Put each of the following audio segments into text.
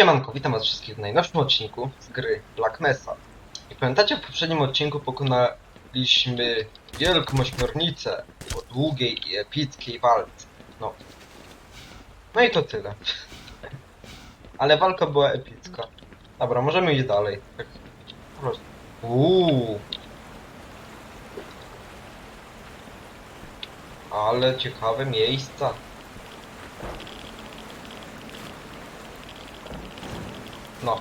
Siemanko, witam was wszystkich w najnowszym odcinku z gry Black Mesa. Jak pamiętacie, w poprzednim odcinku pokonaliśmy wielką ośmiornicę po długiej i epickiej walce. No. No i to tyle. Ale walka była epicka. Dobra, możemy iść dalej. Tak po prostu. Uuu. Ale ciekawe miejsca. No.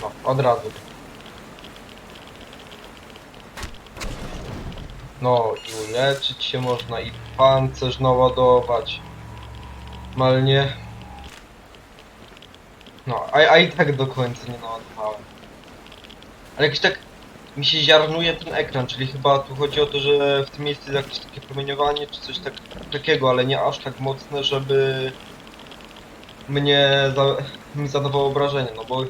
No, od razu. No i uleczyć się można i pancerz naładować. Malnie. No, a, a i tak do końca nie naładowałem. Ale jakiś tak mi się ziarnuje ten ekran, czyli chyba tu chodzi o to, że w tym miejscu jest jakieś takie promieniowanie czy coś tak, takiego, ale nie aż tak mocne, żeby mnie za, mi zadawało obrażenie, no bo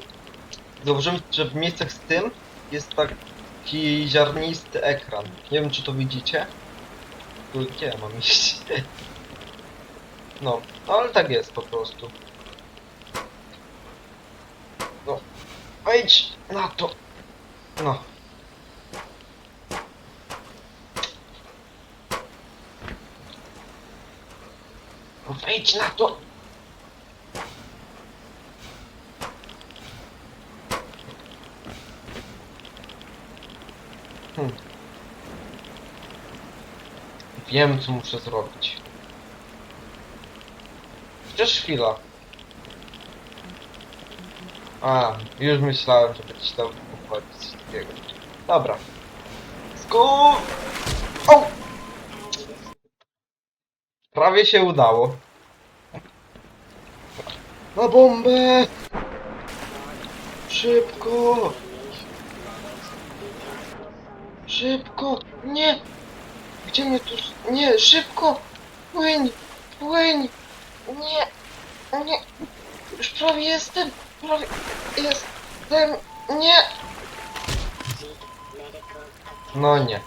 zauważyłem, że w miejscach z tym jest taki ziarnisty ekran. Nie wiem, czy to widzicie. Tu gdzie ja mam iść? No, ale tak jest po prostu. No, wejdź na to. No Wejdź na to. Hmm. Wiem, co muszę zrobić. Chociaż chwila. A, już myślałem, że będzie dał pochwalić coś takiego. Dobra. Sku... O! Prawie się udało. Na bombę! Szybko! Szybko! Nie! Gdzie mnie tu... Nie! Szybko! Płyń! Płyń! Nie! Nie! Już prawie jestem! Prawie jestem! Nie! No nie.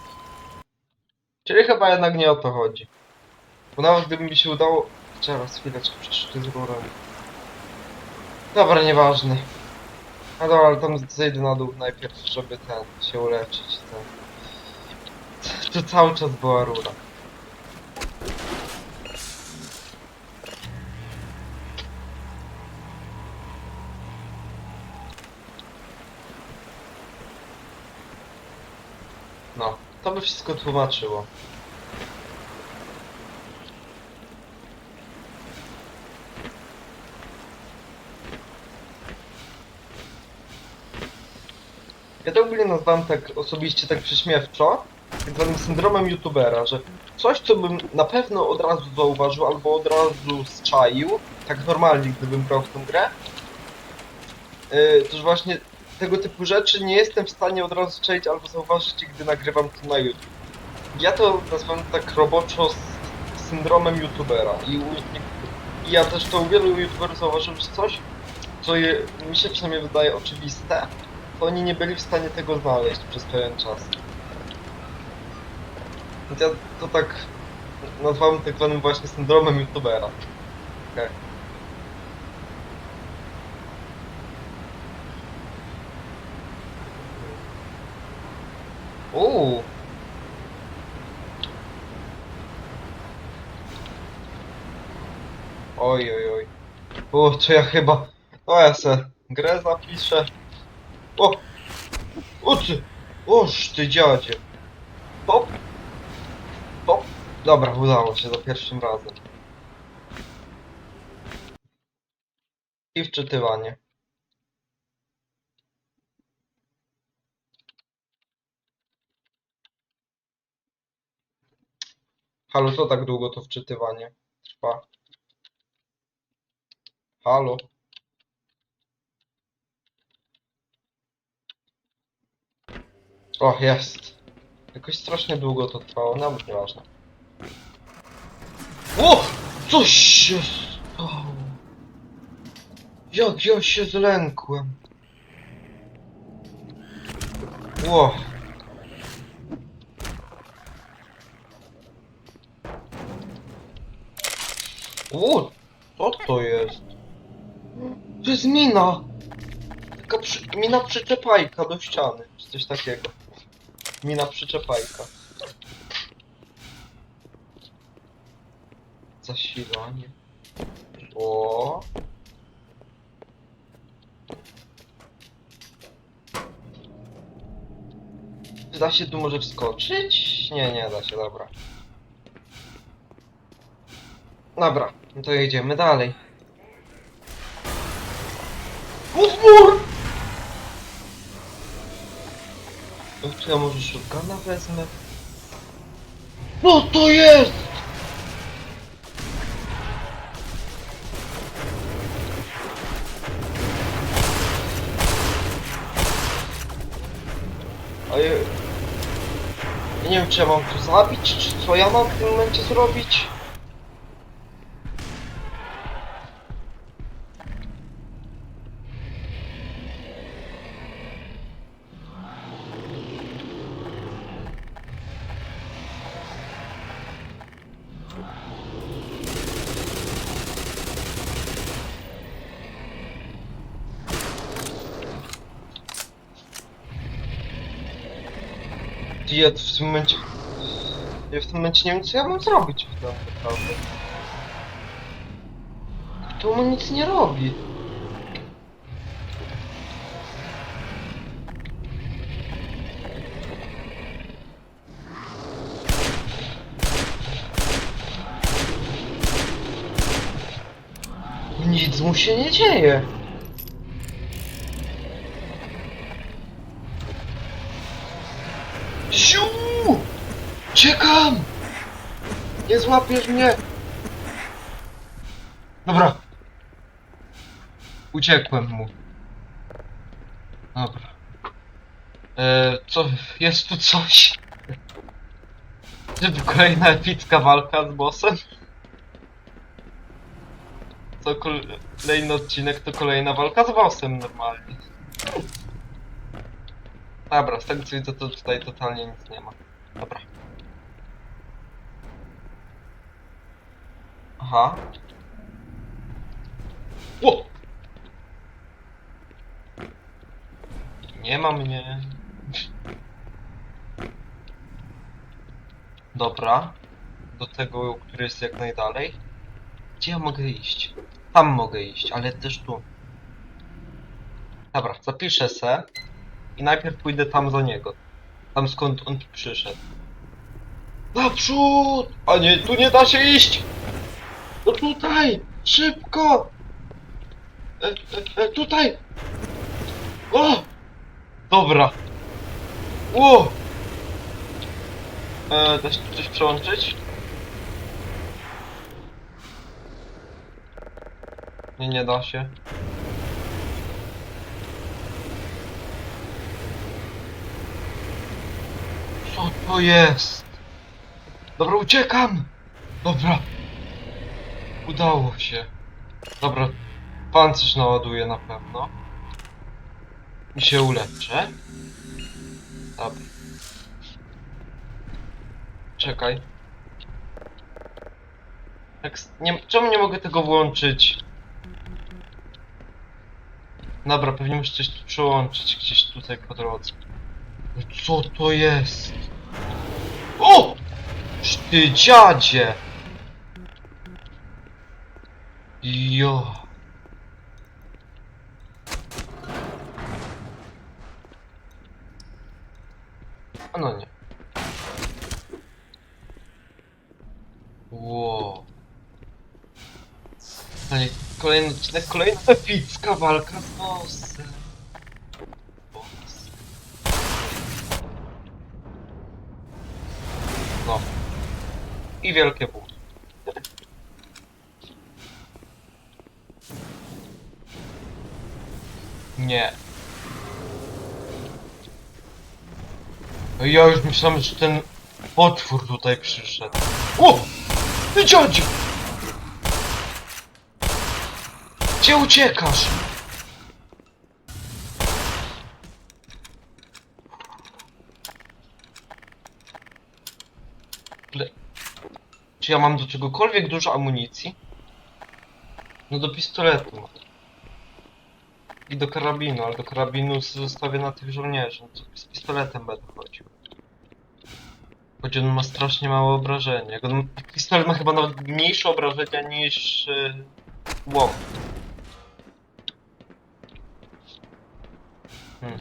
Czyli chyba jednak nie o to chodzi. Bo nawet gdyby mi się udało... Zaraz, chwileczkę, przecież to jest rurą. Dobra, nieważne. No dobra, ale tam zejdę na dół najpierw, żeby ten, się uleczyć, ten. To cały czas była rura. No, to by wszystko tłumaczyło. Ja to ogólnie nazwałem tak osobiście tak prześmiewczo, tak zwanym syndromem youtubera, że coś co bym na pewno od razu zauważył albo od razu zczaił, tak normalnie gdybym grał w tą grę, yy, to że właśnie tego typu rzeczy nie jestem w stanie od razu zczaić albo zauważyć, gdy nagrywam to na YouTube. Ja to nazywam tak roboczo z syndromem youtubera i, i ja też to u wielu youtuberów zauważyłem, że coś, co je, mi się przynajmniej wydaje oczywiste, to oni nie byli w stanie tego znaleźć przez pewien czas. Ja to tak nazwałem tak zwanym właśnie syndromem youtubera. Okej. Uuu. Oj, oj, oj. O, to ja chyba... O, ja se grę zapiszę. O! O ty! Oż ty dziadzie! Pop! Dobra, udało się za pierwszym razem. I wczytywanie. Halo, co tak długo to wczytywanie trwa? Halo? O, jest. Jakoś strasznie długo to trwało, nawet nieważne. O! Coś się stało. Jak ja się zlękłem. Ło. U, co to jest? To jest mina! Taka przy... mina przyczepajka do ściany, coś takiego. Mina przyczepajka. Zasilanie. O. Czy da się tu może wskoczyć? Nie, nie da się, dobra. Dobra, no to jedziemy dalej. No to ja może shotguna wezmę? No to jest! Wiem czy ja mam tu zabić, czy co ja mam w tym momencie zrobić? Ja w tym momencie... Ja w tym momencie nie wiem co ja mam zrobić tym naprawdę. To on nic nie robi. Nic mu się nie dzieje. Złapiesz mnie! Dobra. Uciekłem mu. Dobra. E, co? Jest tu coś? Czy kolejna epicka walka z bossem? Co kolejny odcinek to kolejna walka z bossem normalnie. Dobra, z tego co widzę to tutaj totalnie nic nie ma. Dobra. Aha. Ło! Nie ma mnie. Dobra. Do tego, który jest jak najdalej. Gdzie ja mogę iść? Tam mogę iść, ale też tu. Dobra, zapiszę se. I najpierw pójdę tam za niego. Tam skąd on tu przyszedł. Naprzód! A nie, tu nie da się iść! No tutaj! Szybko! E, e, e, tutaj! O! Dobra. Ło! E, da się coś przełączyć? Nie, nie da się. Co to jest? Dobra, uciekam! Dobra. Udało się. Dobra, pancerz naładuję na pewno. I się uleczę. Dobra. Czekaj. Jak s- nie, czemu nie mogę tego włączyć? Dobra, pewnie muszę coś tu przełączyć gdzieś tutaj po drodze. No Co to jest? O! Ty dziadzie! Jo. A no nie. Wow. Kolejny, kolejny odcinek, kolejna epicka walka z bossem. Boss. No. I wielkie buty. Nie. No ja już myślałem, że ten potwór tutaj przyszedł. O! Dziadziu! Gdzie uciekasz? Czy ja mam do czegokolwiek dużo amunicji? No do pistoletu. I do karabinu, ale do karabinu zostawię na tych żołnierzy. No z pistoletem będę chodził. Choć on ma strasznie małe on, pistolet ma chyba nawet mniejsze obrażenia niż yy, łom. Hmm.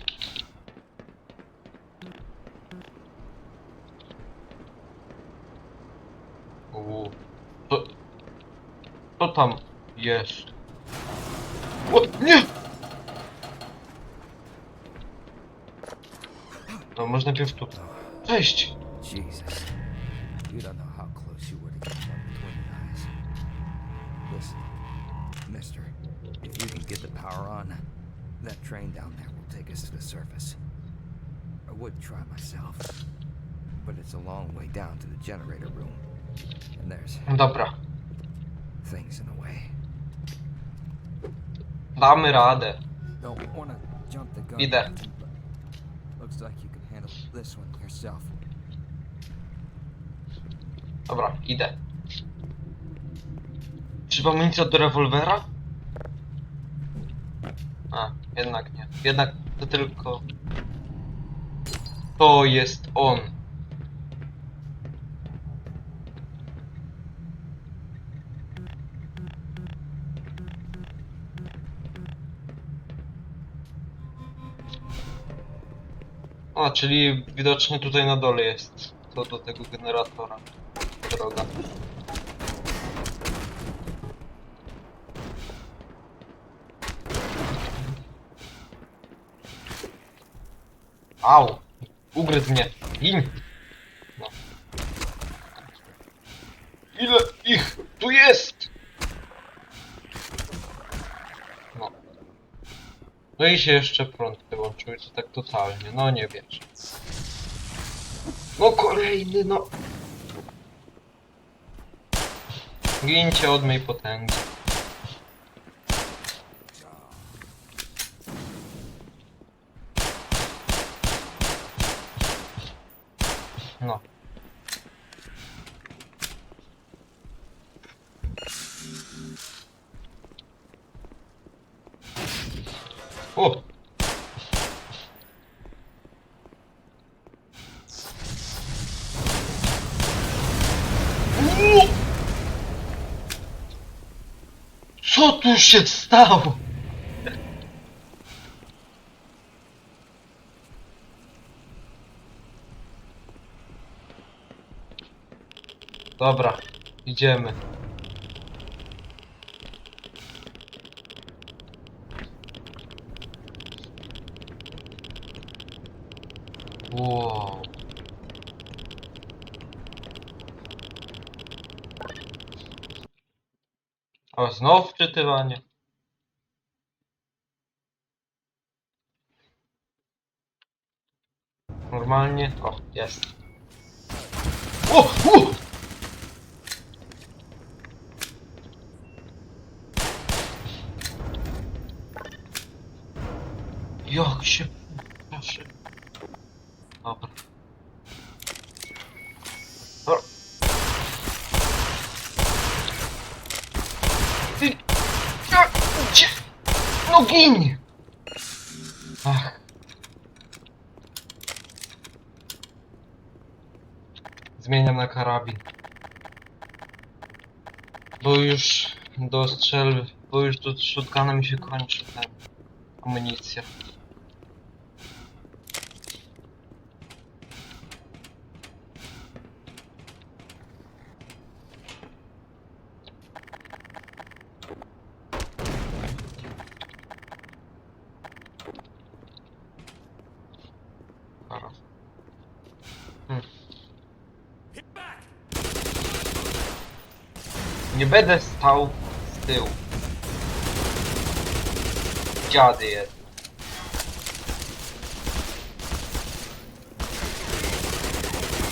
Uuu. To tam jest. O, nie! No, może najpierw tu. Cześć! Jesus. You don't know how close you were to getting one between the eyes. Listen, mister, if you can get the power on, that train down there will take us to the surface. I would try myself, but it's a long way down to the generator room. And there's Dobra, things in the way. damy radę. Don't want to jump the gun. Idę. But Looks like you Dobra, idę. Czy amunicja do rewolwera? A, jednak nie. Jednak to tylko... To jest on. A, czyli widocznie tutaj na dole jest to do tego generatora. Droga. Au! Ugryzł mnie. Gin! No. Ile ich tu jest? No. No i się jeszcze prąd i to tak totalnie. No nie wiesz. No kolejny, no. Gincie od mej potęgi. No. O! Co tu się stało? Dobra, idziemy. Wow. O, znowu wczytywanie. Normalnie. O, jest. O! U! Jak się proszę. Dobra. Ty... Ja... Gdzie... Gin! Ach. Zmieniam na karabin. Bo już do strzel... Bo już do shotguna mi się kończy ten... Amunicja. Zaraz. Hmm. Nie będę stał z tyłu. Dziady jest.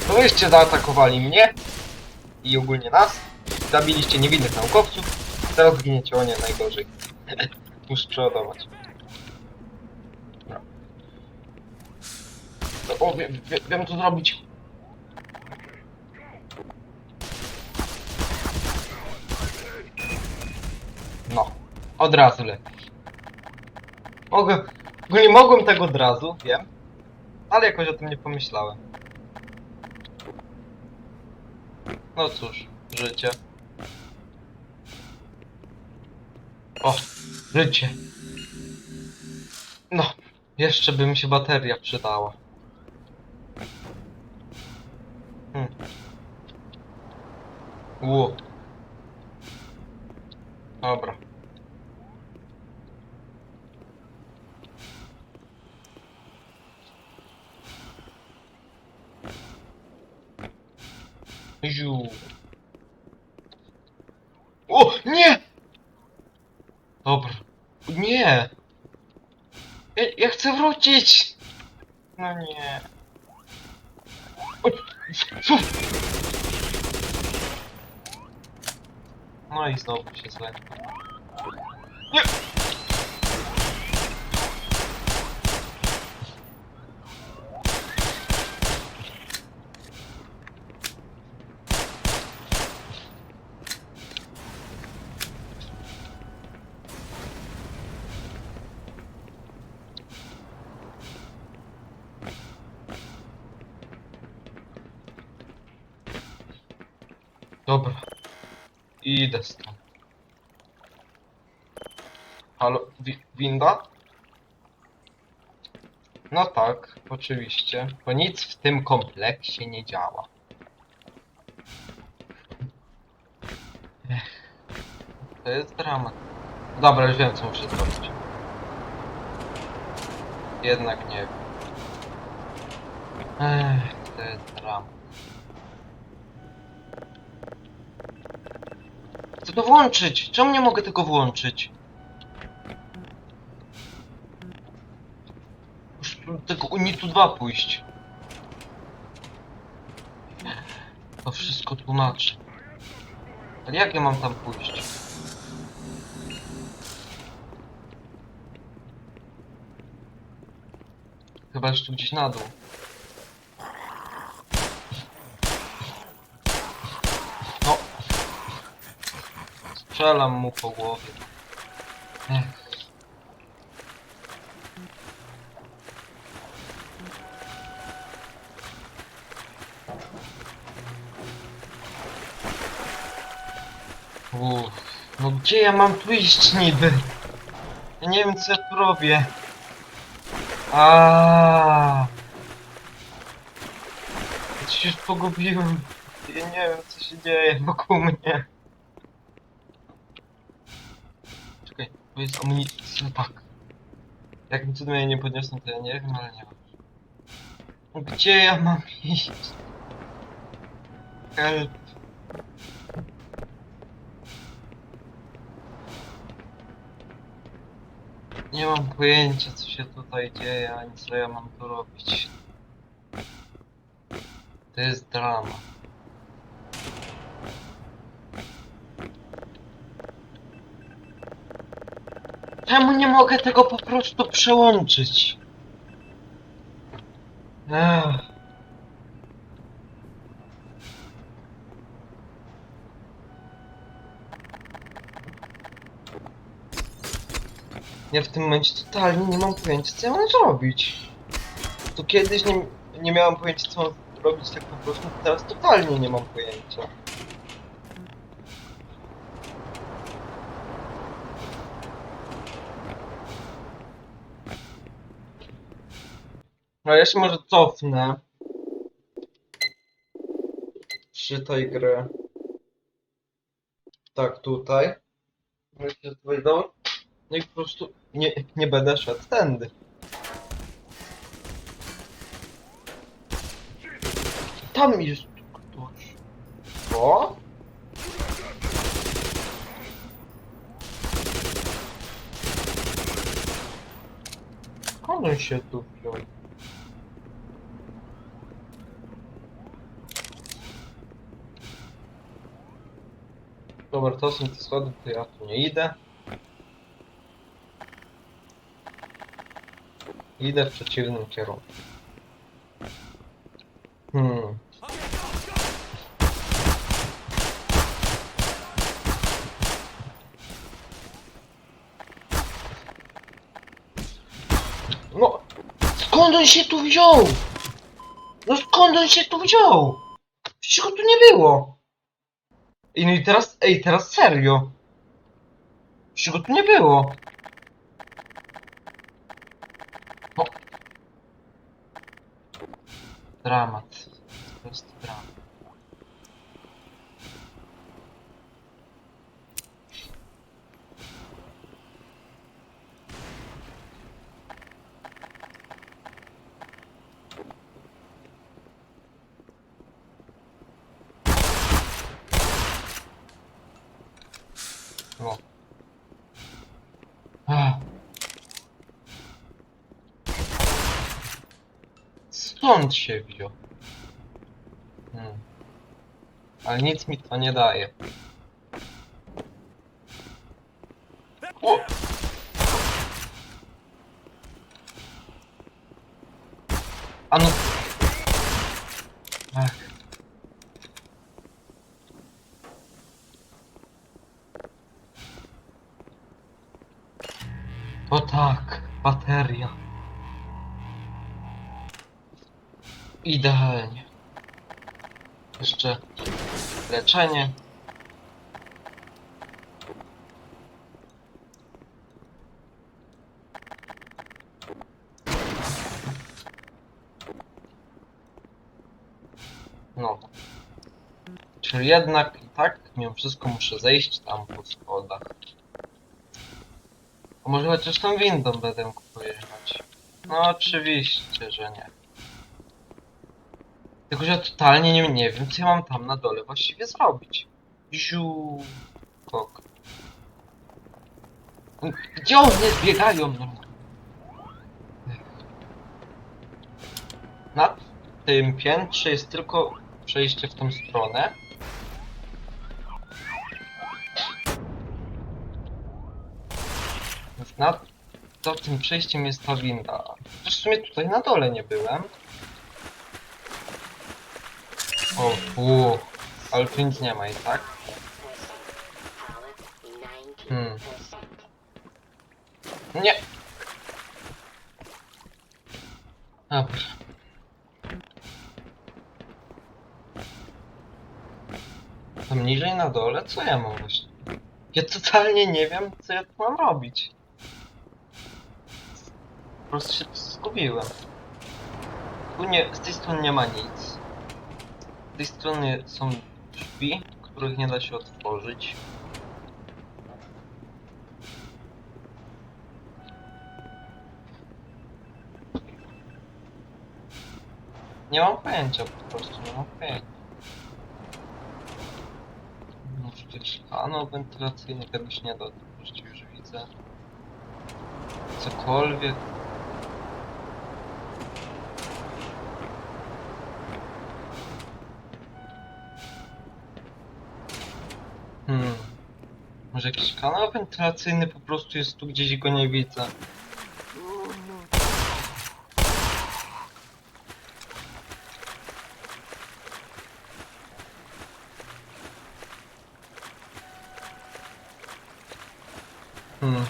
To wyście zaatakowali mnie i ogólnie nas. Zabiliście niewinnych naukowców. Teraz zginiecie, o nie, najgorzej. Muszę przeładować. No, O, wiem co zrobić. No. Od razu lepiej. Mogę... Nie mogłem tego od razu, wiem. Ale jakoś o tym nie pomyślałem. No cóż, życie. O, życie. No, jeszcze by mi się bateria przydała. Hmm. Ło. Dobra. Ziu. O, nie! Dobra. Nie! Ja, ja chcę wrócić! No nie. O, co? No i znowu się zle. Dobra. Idę stąd. Halo, wi winda? No tak, oczywiście, bo nic w tym kompleksie nie działa. Ech, to jest dramat. Dobra, już wiem co muszę zrobić. Jednak nie wiem. Ech, to jest dramat. To włączyć! Czemu nie mogę tego włączyć? Muszę do tego Unitu 2 pójść. To wszystko tłumaczy. Ale jak ja mam tam pójść? Chyba jeszcze gdzieś na dół. No. Strzelam mu po głowie. Ech. Uff, no gdzie ja mam tu iść niby? Ja nie wiem co ja tu robię. Aaaa. Ja się już pogubiłem. Ja nie wiem co się dzieje wokół mnie. Czekaj, to jest amunicja. Tak. Jak mi cudem nie podniosłem, to ja nie wiem, ale nie wiem. No Gdzie ja mam iść? Help. Nie mam pojęcia co się tutaj dzieje, ani co ja mam tu robić. To jest drama. Czemu nie mogę tego po prostu przełączyć? Ech. Ja w tym momencie totalnie nie mam pojęcia, co ja mam zrobić. To kiedyś nie, nie miałem pojęcia, co mam robić tak po prostu, teraz totalnie nie mam pojęcia. No ja się może cofnę. Przy tej gry. Tak, tutaj. No się tutaj do... No i po prostu nie, nie będę szedł tędy. Tam jest ktoś. O? Skąd on się tu wziął? Dobra, to są te schody, to ja tu nie idę. Idę w przeciwnym kierunku. Hmm. No, skąd on się tu wziął? No skąd on się tu wziął? Przecież go tu nie było. Ej, no i teraz, ej, teraz serio. Przecież go tu nie było. O. Dramat. To jest dramat. O. Ach. Skąd się wziął? Hmm. Ale nic mi to nie daje. Leczenie. No. Czyli jednak i tak mimo wszystko muszę zejść tam po schodach. A może chociaż tą windą będę mógł pojechać? No oczywiście, że nie. Tylko, że ja totalnie nie, nie wiem, co ja mam tam na dole właściwie zrobić. Ziu... Kok. Gdzie one biegają? No. Na tym piętrze jest tylko przejście w tą stronę. Więc nad to tym przejściem jest ta winda. W sumie tutaj na dole nie byłem. O, fu. Ale tu nic nie ma i tak? Hmm. Nie. Dobra. Tam niżej na dole? Co ja mam właśnie? Ja totalnie nie wiem, co ja tu mam robić. Po prostu się tu zgubiłem. Tu nie, z tej strony nie ma nic. Tej strony są drzwi, których nie da się otworzyć. Nie mam pojęcia po prostu, nie mam pojęcia. Może jakiś kanał wentylacyjny kiedyś nie da otworzyć, już widzę. Cokolwiek. Hmm. Może jakiś kanał wentylacyjny po prostu jest tu gdzieś i go nie widzę. Hmm.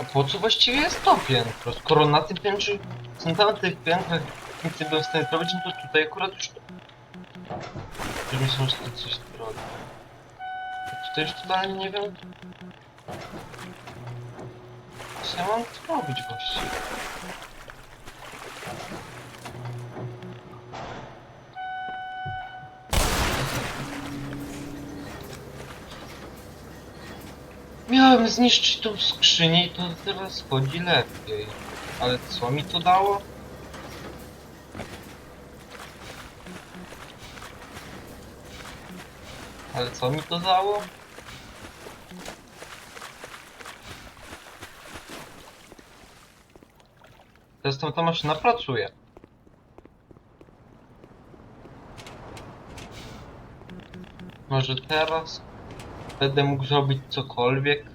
A po co właściwie jest to piętro? Skoro na tym piętrze, są tam tych piętrach nic nie byłem w stanie zrobić, no to tutaj akurat już... Już myślę, że to coś. A tutaj już totalnie nie wiem... Co ja mam tu robić właściwie? Miałem zniszczyć tą skrzynię i to teraz chodzi lepiej. Ale co mi to dało? Ale co mi to dało? Tam ta maszyna pracuje. Może teraz będę mógł zrobić cokolwiek?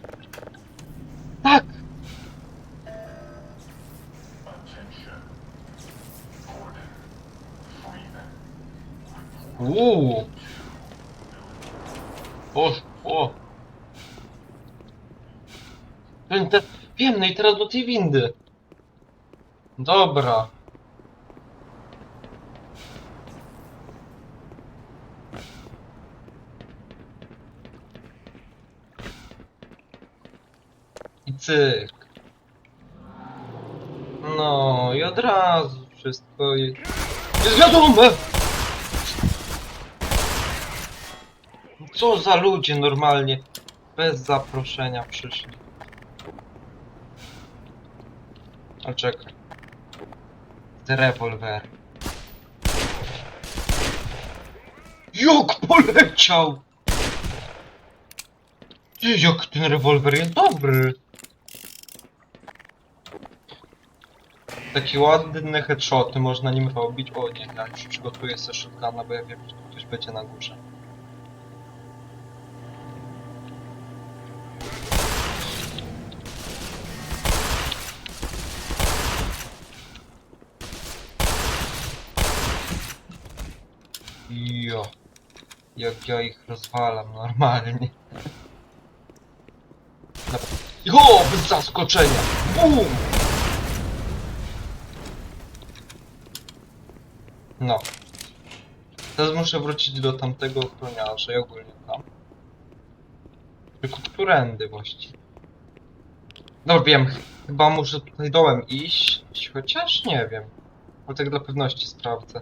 Uuu! O! Wiem, te, wiem, no i teraz do tej windy. Dobra. I cyk. No i od razu wszystko jest... Jest! Co za ludzie normalnie bez zaproszenia przyszli. A czekaj. Rewolwer. Jak poleciał! Ty, Jak ten rewolwer jest dobry! Takie ładne headshoty można nim robić. O nie, ja już przygotuję sobie shotguna, bo ja wiem, że ktoś będzie na górze. Jo. Jak ja ich rozwalam normalnie. Jo, bez zaskoczenia! Bum! No. Teraz muszę wrócić do tamtego ochroniarza i ogólnie tam. Tylko którędy właściwie? No wiem, chyba muszę tutaj dołem iść, chociaż nie wiem. Ale tak dla pewności sprawdzę.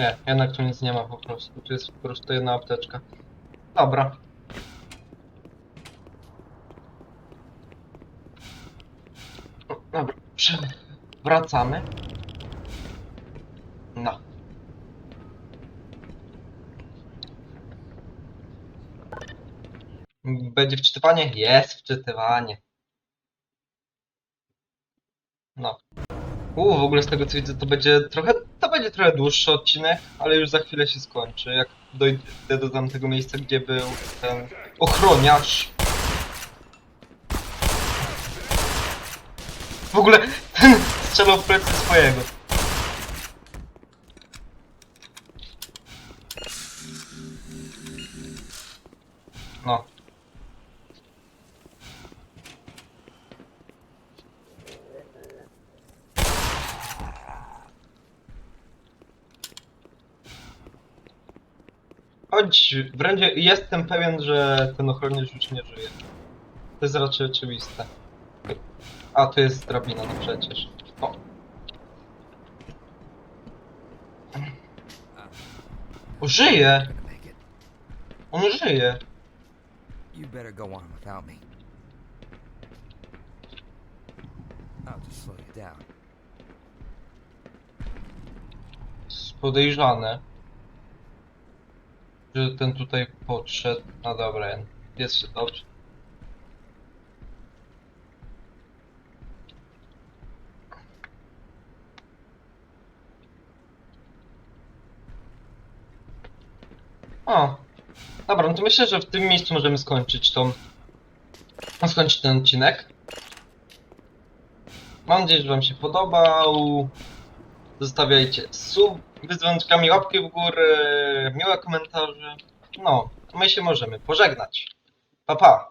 Nie, jednak tu nic nie ma po prostu. Tu jest po prostu jedna apteczka. Dobra. Dobra, wracamy. No. Będzie wczytywanie? Jest wczytywanie. No. U, w ogóle z tego co widzę, to będzie trochę, będzie trochę dłuższy odcinek, ale już za chwilę się skończy, jak dojdę do tamtego miejsca, gdzie był ten ochroniarz. W ogóle ten strzelał w plecy swojego. No. Choć wręcz jestem pewien, że ten ochroniarz już nie żyje. To jest raczej oczywiste. A, to jest drabina, no przecież. O. O, żyje! On żyje! You better go on without me. I'll just slow you down. Podejrzane. Że ten tutaj podszedł. No dobra, jest dobrze. O, dobra, no to myślę, że w tym miejscu możemy skończyć tą... skończyć ten odcinek. Mam nadzieję, że wam się podobał. Zostawiajcie sub z dzwoneczkami, łapki w górę, miłe komentarze. No, my się możemy pożegnać. Pa, pa.